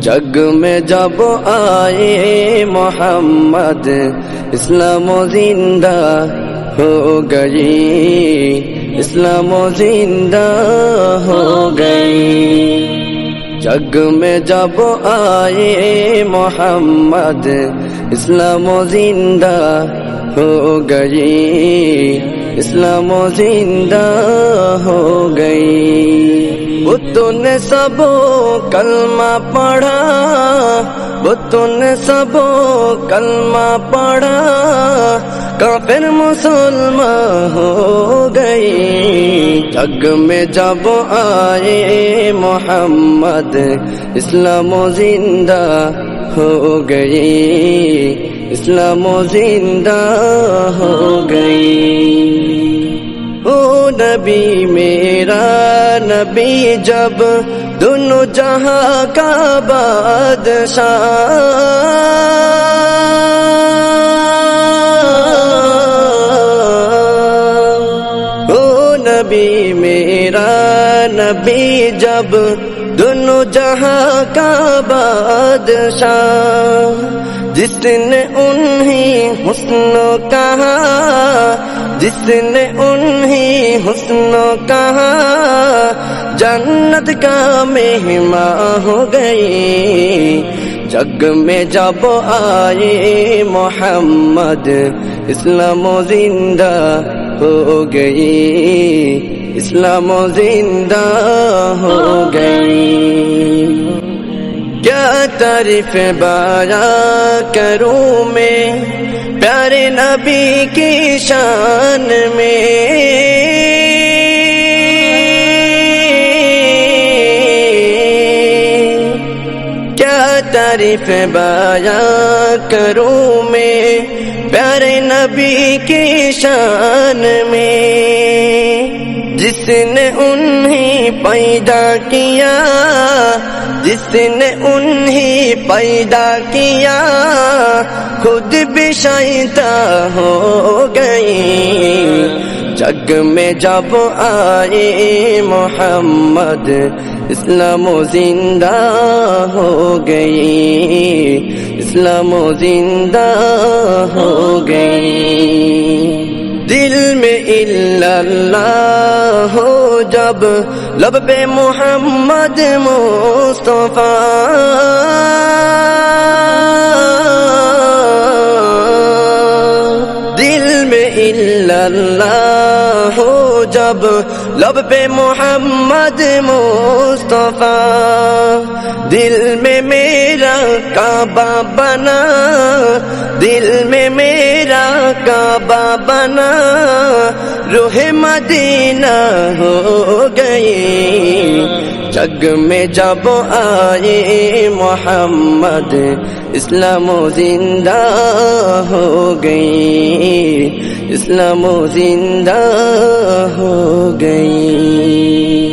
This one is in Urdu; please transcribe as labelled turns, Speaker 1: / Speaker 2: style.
Speaker 1: جگ میں جب آئے محمد، اسلام و زندہ ہو گئی۔ اسلام و زندہ ہو گئی۔ جگ میں جب آئے محمد، اسلام و زندہ ہو گئی۔ اسلام و زندہ ہو گئی۔ بتوں نے سب کلمہ پڑھا، بتوں نے سب کلمہ پڑھا۔ کافر مسلمان ہو گئی۔ جگ میں جب آئے محمد، اسلام و زندہ ہو گئی۔ اسلام و زندہ ہو گئی۔ او نبی، میرا نبی، جب دونوں جہاں کا بادشاہ او نبی میرا نبی جب دونوں جہاں کا بادشاہ جس نے انہیں حسن کہا جس نے انہیں حسن کہا جنت کا مہمان ہو گئی جگ میں جب آئے ہو گئی اسلام و زندہ ہو گئی۔ کیا تعریف بایا کروں میں پیارے نبی کی شان میں۔ کیا تعریف بایا کروں میں پیارے نبی کی شان میں، جس نے انہیں پیدا کیا، جس نے انہیں پیدا کیا، خود بھی شیطا ہو گئی۔ جگ میں جب آئے محمد، اسلام و زندہ ہو گئی۔ اسلام و زندہ ہو گئی۔ دل میں اللہ ہو جب لب پہ محمد مصطفیٰ۔ دل میں اللہ ہو جب لب پہ محمد مصطفیٰ۔ دل میں کعبہ بنا، دل میں میرا کعبہ بنا، روح مدینہ ہو گئی۔ جگ میں جب آئے محمد، اسلام و زندہ ہو گئی۔ اسلام و زندہ ہو گئی۔